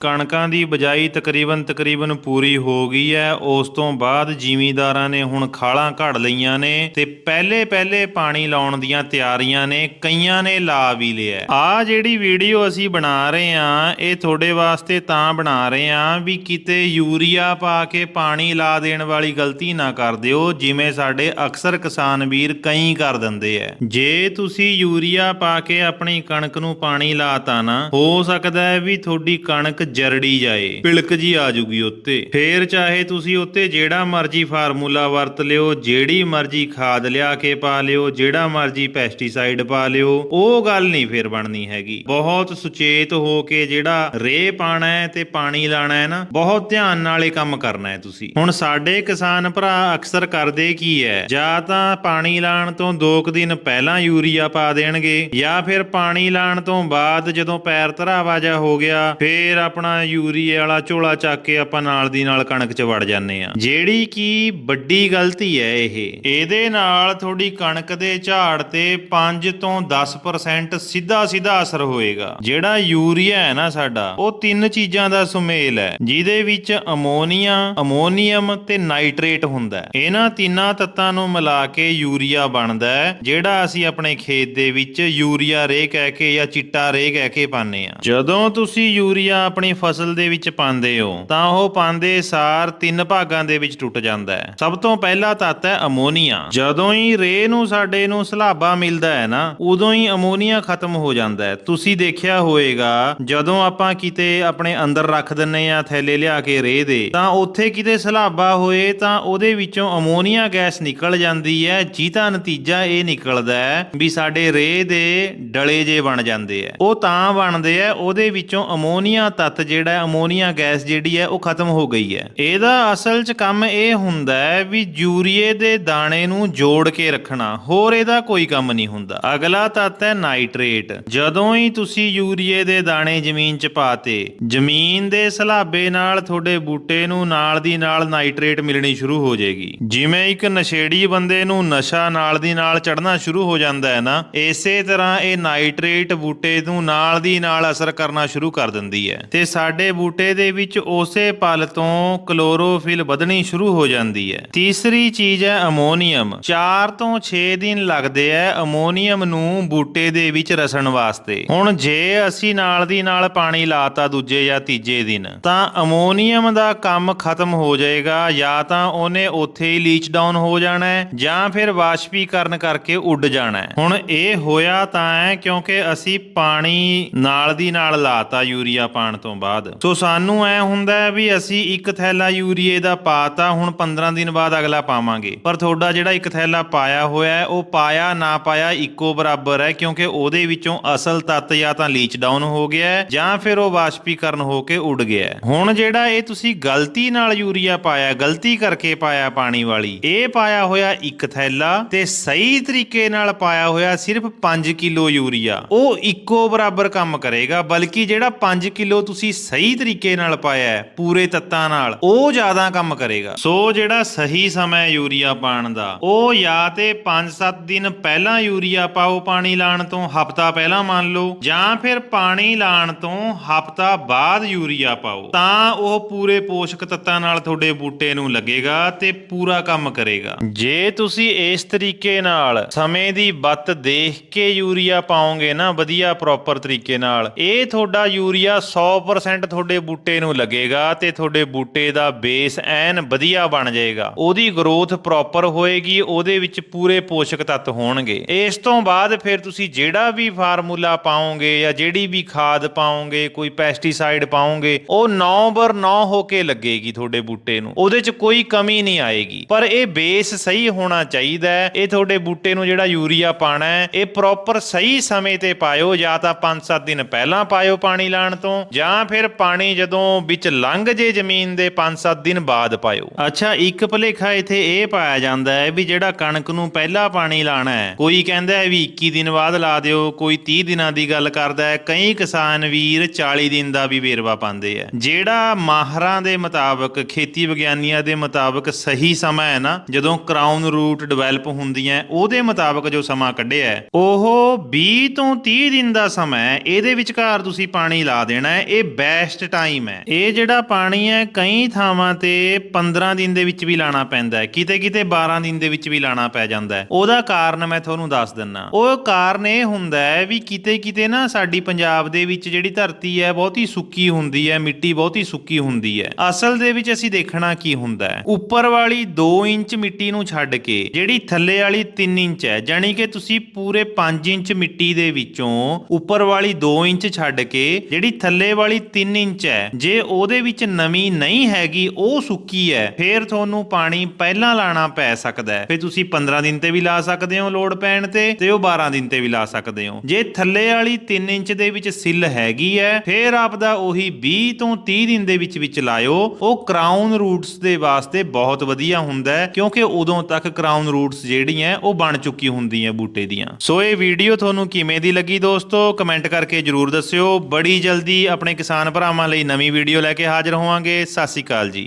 ਕਣਕਾਂ ਦੀ ਬਜਾਈ ਤਕਰੀਬਨ ਤਕਰੀਬਨ ਪੂਰੀ ਹੋ ਗਈ ਹੈ। ਉਸ ਤੋਂ ਬਾਅਦ ਜ਼ਿਮੀਂਦਾਰਾਂ ਨੇ ਹੁਣ ਖਾਲਾਂ ਘੜ ਲਈਆਂ ਨੇ ਤੇ ਪਹਿਲੇ ਪਹਿਲੇ ਪਾਣੀ ਲਾਉਣ ਦੀਆਂ ਤਿਆਰੀਆਂ ਨੇ, ਕਈਆਂ ਨੇ ਲਾ ਵੀ ਲਿਆ ਆ ਜਿਹੜੀ ਵੀਡੀਓ ਅਸੀਂ ਬਣਾ ਰਹੇ ਆ ਇਹ ਤੁਹਾਡੇ ਵਾਸਤੇ ਤਾਂ ਬਣਾ ਰਹੇ ਆ ਵੀ ਕਿਤੇ ਯੂਰੀਆ ਪਾ ਕੇ ਪਾਣੀ ਲਾ ਦੇਣ ਵਾਲੀ ਗਲਤੀ ਨਾ ਕਰ ਦਿਓ, ਜਿਵੇਂ ਸਾਡੇ ਅਕਸਰ ਕਿਸਾਨ ਵੀਰ ਕਈ ਕਰ ਦਿੰਦੇ ਐ ਜੇ ਤੁਸੀਂ ਯੂਰੀਆ ਪਾ ਕੇ ਆਪਣੀ ਕਣਕ ਨੂੰ ਪਾਣੀ ਲਾਤਾ ਨਾ, ਹੋ ਸਕਦਾ ਹੈ ਵੀ ਤੁਹਾਡੀ ਕਣਕ ਜਰੜੀ ਜਾਏ, ਪਿਲਕ ਜੀ ਆ ਜੂਗੀ ਉੱਤੇ। ਫੇਰ ਚਾਹੇ ਤੁਸੀਂ ਉੱਤੇ ਜਿਹੜਾ ਮਰਜ਼ੀ ਫਾਰਮੂਲਾ ਵਰਤ ਲਿਓ, ਜਿਹੜੀ ਮਰਜ਼ੀ ਖਾਦ ਲਿਆ ਕੇ ਪਾ ਲਿਓ, ਜਿਹੜਾ ਮਰਜ਼ੀ ਪੈਸਟੀਸਾਈਡ ਪਾ ਲਿਓ, ਉਹ ਗੱਲ ਨਹੀਂ ਫੇਰ ਬਣਨੀ ਹੈਗੀ। ਬਹੁਤ ਸੁਚੇਤ ਹੋ ਕੇ ਜਿਹੜਾ ਰੇ ਪਾਣਾ ਹੈ ਤੇ ਪਾਣੀ ਲਾਣਾ ਹੈ ਨਾ, ਬਹੁਤ ਧਿਆਨ ਨਾਲ ਇਹ ਕੰਮ ਕਰਨਾ ਹੈ ਤੁਸੀਂ। ਹੁਣ ਸਾਡੇ ਕਿਸਾਨ ਭਰਾ ਅਕਸਰ ਕਰਦੇ ਕੀ ਹੈ, ਜਾਂ ਤਾਂ ਪਾਣੀ ਲਾਣ ਤੋਂ 2 ਦਿਨ ਪਹਿਲਾਂ ਯੂਰੀਆ ਪਾ ਦੇਣਗੇ, ਜਾਂ ਫਿਰ ਪਾਣੀ ਲਾਣ ਤੋਂ ਬਾਅਦ ਜਦੋਂ ਪੈਰ ਧਰਾਵਾ ਜਾ ਹੋ ਗਿਆ, ਫੇਰ ਆਪਣਾ ਆਪਣਾ ਯੂਰੀਏ ਵਾਲਾ ਝੋਲਾ ਚੱਕ ਕੇ ਆਪਾਂ ਨਾਲ ਦੀ ਨਾਲ ਕਣਕ 'ਚ ਵੜ ਜਾਂਦੇ ਆ ਜਿਹੜੀ ਕਿ ਵੱਡੀ ਗਲਤੀ ਹੈ ਇਹ, ਇਹਦੇ ਨਾਲ ਤੁਹਾਡੀ ਕਣਕ ਦੇ ਝਾੜ ਤੇ 5 ਤੋਂ 10% ਸਿੱਧਾ ਸਿੱਧਾ ਅਸਰ ਹੋਏਗਾ। ਜਿਹੜਾ ਯੂਰੀਆ ਹੈ ਨਾ ਸਾਡਾ, ਉਹ ਤਿੰਨ ਚੀਜ਼ਾਂ ਦਾ ਸੁਮੇਲ ਹੈ, ਜਿਹਦੇ ਵਿੱਚ ਅਮੋਨੀਆ, ਅਮੋਨੀਅਮ ਤੇ ਨਾਈਟ੍ਰੇਟ ਹੁੰਦਾ ਹੈ। ਇਹਨਾਂ ਤਿੰਨਾਂ ਤੱਤਾਂ ਨੂੰ ਮਿਲਾ ਕੇ ਯੂਰੀਆ ਬਣਦਾ ਹੈ, ਜਿਹੜਾ ਅਸੀਂ ਆਪਣੇ ਖੇਤ ਦੇ ਵਿੱਚ ਯੂਰੀਆ ਰੇ ਕਹਿ ਕੇ ਜਾਂ ਚਿੱਟਾ ਰੇ ਕਹਿ ਕੇ ਪਾਉਂਦੇ ਆ ਜਦੋਂ ਤੁਸੀਂ ਯੂਰੀਆ ਆਪਣੀ ਫਸਲ ਦੇ ਵਿੱਚ ਪਾਉਂਦੇ ਹੋ, ਤਾਂ ਉਹ ਪਾਉਂਦੇ ਸਾਰ ਤਿੰਨ ਭਾਗਾਂ ਦੇ ਵਿੱਚ ਟੁੱਟ ਜਾਂਦਾ ਹੈ। ਸਭ ਤੋਂ ਪਹਿਲਾ ਤੱਤ ਹੈ ਅਮੋਨੀਆ। ਜਦੋਂ ਹੀ ਰੇ ਨੂੰ ਸਾਡੇ ਨੂੰ ਸਲਾਬਾ ਮਿਲਦਾ ਹੈ ਨਾ, ਉਦੋਂ ਹੀ ਅਮੋਨੀਆ ਖਤਮ ਹੋ ਜਾਂਦਾ ਹੈ। ਤੁਸੀਂ ਦੇਖਿਆ ਹੋਵੇਗਾ ਜਦੋਂ ਆਪਾਂ ਕਿਤੇ ਆਪਣੇ ਅੰਦਰ ਰੱਖ ਦਿੰਨੇ ਆ ਥੈਲੇ ਲਿਆ ਕੇ ਰੇ ਦੇ, ਤਾਂ ਉੱਥੇ ਕਿਤੇ ਸਲਾਬਾ ਹੋਏ, ਤਾਂ ਉਹਦੇ ਵਿੱਚੋਂ ਅਮੋਨੀਆ ਗੈਸ ਨਿਕਲ ਜਾਂਦੀ ਹੈ, ਜਿਹਦਾ ਨਤੀਜਾ ਇਹ ਨਿਕਲਦਾ ਹੈ ਵੀ ਸਾਡੇ ਰੇ ਦੇ ਡਲੇ ਜੇ ਬਣ ਜਾਂਦੇ ਆ ਉਹ ਤਾਂ ਬਣਦੇ ਆ ਉਹਦੇ ਵਿੱਚੋਂ ਅਮੋਨੀਆ ਤੱਤ ਜਿਹੜਾ ਹੈ, ਅਮੋਨੀਆ ਗੈਸ ਜਿਹੜੀ ਹੈ ਉਹ ਖਤਮ ਹੋ ਗਈ ਹੈ। ਇਹਦਾ ਅਸਲ 'ਚ ਕੰਮ ਇਹ ਹੁੰਦਾ ਹੈ ਵੀ ਯੂਰੀਏ ਦੇ ਦਾਣੇ ਨੂੰ ਜੋੜ ਕੇ ਰੱਖਣਾ ਹੋਰ ਇਹਦਾ ਕੋਈ ਕੰਮ ਨਹੀਂ ਹੁੰਦਾ। ਅਗਲਾ ਤੱਤ ਹੈ ਨਾਈਟ੍ਰੇਟ। ਜਦੋਂ ਹੀ ਤੁਸੀਂ ਯੂਰੀਏ ਦੇ ਦਾਣੇ ਜ਼ਮੀਨ 'ਚ ਪਾਤੇ ਜ਼ਮੀਨ ਦੇ ਸਲਾਬੇ ਨਾਲ ਤੁਹਾਡੇ ਬੂਟੇ ਨੂੰ ਨਾਲ ਦੀ ਨਾਲ ਨਾਈਟ੍ਰੇਟ ਮਿਲਣੀ ਸ਼ੁਰੂ ਹੋ ਜਾਏਗੀ। ਜਿਵੇਂ ਇੱਕ ਨਸ਼ੇੜੀ ਬੰਦੇ ਨੂੰ ਨਸ਼ਾ ਨਾਲ ਦੀ ਨਾਲ ਚੜਨਾ ਸ਼ੁਰੂ ਹੋ ਜਾਂਦਾ ਹੈ ਨਾ ਇਸੇ ਤਰ੍ਹਾਂ ਇਹ ਨਾਈਟ੍ਰੇਟ ਬੂਟੇ ਨੂੰ ਨਾਲ ਦੀ ਨਾਲ ਅਸਰ ਕਰਨਾ ਸ਼ੁਰੂ ਕਰ ਦਿੰਦੀ ਹੈ। ਤੇ ਸਾਡੇ ਬੂਟੇ ਦੇ ਵਿੱਚ ਉਸੇ ਪਲ ਤੋਂ ਕਲੋਰੋਫਿਲ ਵਧਣੀ ਸ਼ੁਰੂ ਹੋ ਜਾਂਦੀ ਹੈ। ਤੀਸਰੀ ਚੀਜ਼ ਹੈ ਅਮੋਨੀਅਮ। 4 ਤੋਂ 6 ਦਿਨ ਲੱਗਦੇ ਹੈ ਅਮੋਨੀਅਮ ਨੂੰ ਬੂਟੇ ਦੇ ਵਿੱਚ ਰਸਣ ਵਾਸਤੇ। ਹੁਣ ਜੇ ਅਸੀਂ ਨਾਲ ਦੀ ਨਾਲ ਪਾਣੀ ਲਾਤਾ ਦੂਜੇ ਜਾਂ ਤੀਜੇ ਦਿਨ, ਤਾਂ ਅਮੋਨੀਅਮ ਦਾ ਕੰਮ ਖਤਮ ਹੋ ਜਾਏਗਾ ਜਾਂ ਤਾਂ ਉਹਨੇ ਉੱਥੇ ਹੀ ਲੀਚ ਡਾਊਨ ਹੋ ਜਾਣਾ ਹੈ ਜਾਂ ਫਿਰ ਵਾਸ਼ਪੀਕਰਨ ਕਰਕੇ ਉੱਡ ਜਾਣਾ ਹੈ ਹੁਣ ਇਹ ਹੋਇਆ ਤਾਂ ਹੈ ਕਿਉਂਕਿ ਅਸੀਂ ਪਾਣੀ ਨਾਲ ਦੀ ਨਾਲ ਲਾਤਾ ਯੂਰੀਆ ਪਾਣ ਤੋਂ। ਬਾਅਦ। ਸੋ ਸਾਨੂੰ ਐ ਹੁੰਦਾ ਹੈ ਵੀ ਅਸੀਂ ਇੱਕ ਥੈਲਾ ਯੂਰੀਏ ਦਾ ਪਾਤਾ, ਹੁਣ 15 ਦਿਨ ਬਾਅਦ ਅਗਲਾ ਪਾਵਾਂਗੇ। ਪਰ ਤੁਹਾਡਾ ਜਿਹੜਾ ਇੱਕ ਥੈਲਾ ਪਾਇਆ ਹੋਇਆ ਉਹ ਪਾਇਆ ਨਾ ਪਾਇਆ ਇੱਕੋ ਬਰਾਬਰ ਹੈ, ਕਿਉਂਕਿ ਉਹਦੇ ਵਿੱਚੋਂ ਅਸਲ ਤੱਤ ਜਾਂ ਤਾਂ ਲੀਚ ਡਾਊਨ ਹੋ ਗਿਆ ਜਾਂ ਫਿਰ ਉਹ ਵਾਸ਼ਪੀਕਰਨ ਹੋ ਕੇ ਉੱਡ ਗਿਆ ਹੁਣ ਜਿਹੜਾ ਇਹ ਤੁਸੀਂ ਗਲਤੀ ਨਾਲ ਯੂਰੀਆ ਪਾਇਆ, ਗਲਤੀ ਕਰਕੇ ਪਾਇਆ ਪਾਣੀ ਵਾਲੀ, ਇਹ ਪਾਇਆ ਹੋਇਆ ਇੱਕ ਥੈਲਾ ਤੇ ਸਹੀ ਤਰੀਕੇ ਨਾਲ ਪਾਇਆ ਹੋਇਆ ਸਿਰਫ 5 ਕਿਲੋ ਯੂਰੀਆ, ਉਹ ਇੱਕੋ ਬਰਾਬਰ ਕੰਮ ਕਰੇਗਾ, ਬਲਕਿ ਜਿਹੜਾ 5 ਕਿਲੋ ਤੁਸੀਂ ਤੁਸੀਂ ਸਹੀ ਤਰੀਕੇ ਨਾਲ ਪਾਇਆ ਪੂਰੇ ਤੱਤਾਂ ਨਾਲ, ਉਹ ਜ਼ਿਆਦਾ ਕੰਮ ਕਰੇਗਾ। ਸੋ ਜਿਹੜਾ ਸਹੀ ਸਮਾਂ ਯੂਰੀਆ ਪਾਣ ਦਾ, ਉਹ ਜਾਂ ਤੇ 5-7 ਦਿਨ ਪਹਿਲਾਂ ਯੂਰੀਆ ਪਾਓ ਪਾਣੀ ਲਾਣ ਤੋਂ, ਹਫਤਾ ਪਹਿਲਾਂ ਮੰਨ ਲਓ, ਜਾਂ ਫਿਰ ਪਾਣੀ ਲਾਣ ਤੋਂ ਹਫਤਾ ਬਾਅਦ ਯੂਰੀਆ ਪਾਓ, ਤਾਂ ਉਹ ਪੂਰੇ ਪੋਸ਼ਕ ਤੱਤਾਂ ਨਾਲ ਤੁਹਾਡੇ ਬੂਟੇ ਨੂੰ ਲੱਗੇਗਾ ਤੇ ਪੂਰਾ ਕੰਮ ਕਰੇਗਾ। ਜੇ ਤੁਸੀਂ ਇਸ ਤਰੀਕੇ ਨਾਲ ਸਮੇਂ ਦੀ ਬੱਤ ਦੇਖ ਕੇ ਯੂਰੀਆ ਪਾਓਗੇ ਨਾ, ਵਧੀਆ, ਪ੍ਰੋਪਰ ਤਰੀਕੇ ਨਾਲ, ਇਹ ਤੁਹਾਡਾ ਯੂਰੀਆ 100% ਤੁਹਾਡੇ ਬੂਟੇ ਨੂੰ ਲੱਗੇਗਾ ਤੇ ਤੁਹਾਡੇ ਬੂਟੇ ਦਾ ਬੇਸ ਐਨ ਵਧੀਆ ਬਣ ਜਾਏਗਾ। ਉਹਦੀ ਗਰੋਥ ਪ੍ਰੋਪਰ ਹੋਏਗੀ, ਉਹਦੇ ਵਿੱਚ ਪੂਰੇ ਪੋਸ਼ਕ ਤੱਤ ਹੋਣਗੇ। ਇਸ ਤੋਂ ਬਾਅਦ ਫਿਰ ਤੁਸੀਂ ਜਿਹੜਾ ਵੀ ਫਾਰਮੂਲਾ ਪਾਓਗੇ ਜਾਂ ਜਿਹੜੀ ਵੀ ਖਾਦ ਪਾਓਗੇ, ਕੋਈ ਪੈਸਟੀਸਾਈਡ ਪਾਓਗੇ, ਉਹ 9 ਬਰ 9 ਹੋ ਕੇ ਲੱਗੇਗੀ ਤੁਹਾਡੇ ਬੂਟੇ ਨੂੰ। ਉਹਦੇ 'ਚ ਕੋਈ ਕਮੀ ਨਹੀਂ ਆਏਗੀ। ਪਰ ਇਹ ਬੇਸ ਸਹੀ ਹੋਣਾ ਚਾਹੀਦਾ ਹੈ। ਇਹ ਤੁਹਾਡੇ ਬੂਟੇ ਨੂੰ ਜਿਹੜਾ ਯੂਰੀਆ ਪਾਣਾ ਹੈ, ਇਹ ਪ੍ਰੋਪਰ ਸਹੀ ਸਮੇਂ ਤੇ ਪਾਇਓ, ਜਾਂ ਤਾਂ 5-7 ਦਿਨ ਪਹਿਲਾਂ ਪਾਇਓ ਪਾਣੀ ਲਾਣ ਤੋਂ, ਜਾਂ ਫਿਰ ਪਾਣੀ ਜਦੋਂ ਵਿੱਚ ਲੰਘ ਜੇ ਜ਼ਮੀਨ ਦੇ 5-7 ਦਿਨ ਬਾਅਦ ਪਾਇਓ। ਅੱਛਾ, ਇੱਕ ਭਲੇਖਾ ਇੱਥੇ ਇਹ ਪਾਇਆ ਜਾਂਦਾ ਹੈ ਵੀ ਜਿਹੜਾ ਕਣਕ ਨੂੰ ਪਹਿਲਾਂ ਪਾਣੀ ਲਾਣਾ ਹੈ, ਕੋਈ ਕਹਿੰਦਾ ਹੈ ਵੀ 21 ਦਿਨ ਬਾਅਦ ਲਾ ਦਿਓ, ਕੋਈ 30 ਦਿਨਾਂ ਦੀ ਗੱਲ ਕਰਦਾ ਹੈ, ਕਈ ਕਿਸਾਨ ਵੀਰ 40 ਦਿਨ ਦਾ ਵੀ ਵੇਰਵਾ ਪਾਉਂਦੇ ਆ। ਜਿਹੜਾ ਮਾਹਰਾਂ ਦੇ ਮੁਤਾਬਕ, ਖੇਤੀ ਵਿਗਿਆਨੀਆਂ ਦੇ ਮੁਤਾਬਕ ਸਹੀ ਸਮਾਂ ਹੈ ਨਾ, ਜਦੋਂ ਕਰਾਊਨ ਰੂਟ ਡਿਵੈਲਪ ਹੁੰਦੀਆਂ ਉਹਦੇ ਮੁਤਾਬਕ ਜੋ ਸਮਾਂ ਕੱਢਿਆ ਉਹ 20 ਤੋਂ 30 ਦਿਨ ਦਾ ਸਮਾਂ ਹੈ, ਇਹਦੇ ਵਿਚਕਾਰ ਤੁਸੀਂ ਪਾਣੀ ਲਾ ਦੇਣਾ ਹੈ, ਇਹ ਬੈਸਟ ਟਾਈਮ ਹੈ। ਇਹ ਜਿਹੜਾ ਪਾਣੀ ਹੈ, ਕਈ ਥਾਵਾਂ ਤੇ 15 ਦਿਨ ਦੇ ਵਿੱਚ ਵੀ ਲਾਣਾ ਪੈਂਦਾ ਹੈ। ਕਿਤੇ ਕਿਤੇ 12 ਦਿਨ ਦੇ ਵਿੱਚ ਵੀ ਲਾਣਾ ਪੈ ਜਾਂਦਾ ਹੈ। ਉਹਦਾ ਕਾਰਨ ਮੈਂ ਤੁਹਾਨੂੰ ਦੱਸ ਦਿੰਨਾ। ਉਹ ਕਾਰਨ ਇਹ ਹੁੰਦਾ ਹੈ ਵੀ ਕਿਤੇ ਕਿਤੇ ਨਾ ਸਾਡੀ ਪੰਜਾਬ ਦੇ ਵਿੱਚ ਜਿਹੜੀ ਧਰਤੀ ਹੈ, ਬਹੁਤੀ ਸੁੱਕੀ ਹੁੰਦੀ ਹੈ, ਮਿੱਟੀ ਬਹੁਤੀ ਸੁੱਕੀ ਹੁੰਦੀ ਹੈ। ਅਸਲ ਦੇ ਵਿੱਚ ਅਸੀਂ ਦੇਖਣਾ ਕੀ ਹੁੰਦਾ ਹੈ? ਉੱਪਰ ਵਾਲੀ 2 ਇੰਚ ਮਿੱਟੀ ਨੂੰ ਛੱਡ ਕੇ, ਜਿਹੜੀ ਥੱਲੇ ਵਾਲੀ 3 ਇੰਚ ਹੈ, ਜਾਣੀ ਕਿ ਤੁਸੀਂ ਪੂਰੇ 5 ਇੰਚ ਮਿੱਟੀ ਦੇ ਵਿੱਚੋਂ ਉੱਪਰ ਵਾਲੀ 2 ਇੰਚ ਛੱਡ ਕੇ, ਜਿਹੜੀ ਥੱਲੇ ਵਾਲੀ 3 ਇੰਚ ਹੈ। ਜੇ ਉਹਦੇ ਵਿੱਚ ਨਮੀ ਨਹੀਂ ਹੈਗੀ, ਉਹ ਸੁੱਕੀ ਹੈ, ਫੇਰ ਤੁਹਾਨੂੰ ਪਾਣੀ ਪਹਿਲਾਂ ਲਾਣਾ ਪੈ ਸਕਦਾ ਹੈ। ਫਿਰ ਤੁਸੀਂ 15 ਦਿਨ ਤੇ ਵੀ ਲਾ ਸਕਦੇ ਹੋ ਲੋਡ ਪੈਣ ਤੇ ਤੇ ਉਹ 12 ਦਿਨ ਤੇ ਵੀ ਲਾ ਸਕਦੇ ਹੋ। ਜੇ ਥੱਲੇ ਵਾਲੀ 3 ਇੰਚ ਦੇ ਵਿੱਚ ਸਿੱਲ ਹੈਗੀ ਹੈ, ਫਿਰ ਆਪਦਾ ਉਹੀ 20 ਤੋਂ 30 ਦਿਨ ਦੇ ਵਿੱਚ ਵਿੱਚ ਲਾਇਓ। ਉਹ ਕਰਾਊਨ ਰੂਟਸ ਦੇ ਵਾਸਤੇ ਬਹੁਤ ਵਧੀਆ ਹੁੰਦਾ ਹੈ, ਕਿਉਂਕਿ ਉਦੋਂ ਤੱਕ ਕਰਾਊਨ ਰੂਟਸ ਜਿਹੜੀਆਂ ਉਹ ਬਣ ਚੁੱਕੀ ਹੁੰਦੀਆਂ ਬੂਟੇ ਦੀਆਂ। ਸੋ ਇਹ ਵੀਡੀਓ ਤੁਹਾਨੂੰ ਕਿਵੇਂ ਦੀ ਲੱਗੀ ਦੋਸਤੋ, ਕਮੈਂਟ ਕਰਕੇ ਜਰੂਰ ਦੱਸਿਓ। ਬੜੀ ਜਲਦੀ ਆਪਣੇ ਕਿਸਾਨ ਭਰਾਵਾਂ ਲਈ ਨਵੀਂ ਵੀਡੀਓ ਲੈ ਕੇ ਹਾਜ਼ਰ ਹੋਵਾਂਗੇ। ਸਤਿ ਸ਼੍ਰੀ ਅਕਾਲ ਜੀ।